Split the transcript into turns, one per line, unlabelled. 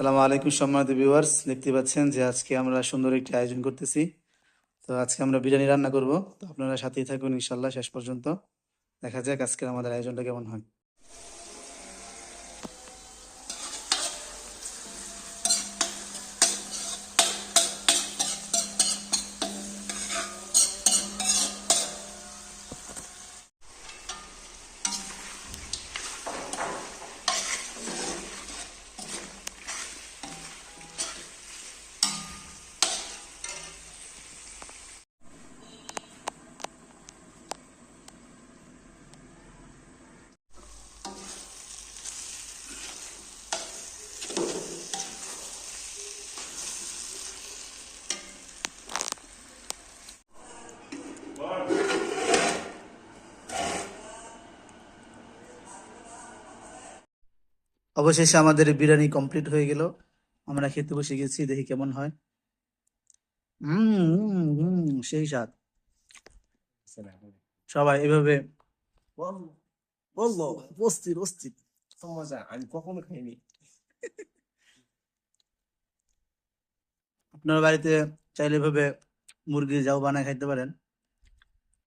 সালামু আলাইকুম সম্মানিত ভিউয়ার্স দেখতে পাচ্ছেন যে আজকে আমরা সুন্দর একটি আয়োজন করতেছি। তো আজকে আমরা বিরিয়ানি রান্না করব। তো আপনারা সাথেই থাকুন ইনশাল্লাহ শেষ পর্যন্ত। দেখা যাক আজকের আমাদের আয়োজনটা কেমন হয়। অবশেষে আমাদের বিরিয়ানি কমপ্লিট হয়ে গেল। আমরা খেতে বসে গেছি, দেখি কেমন হয়। সেই স্বাদ। সবাই এভাবে বলল
আমি কখনো খাইনি
আপনার বাড়িতে চাইলে এভাবে মুরগি যাও বানায় খাইতে পারেন।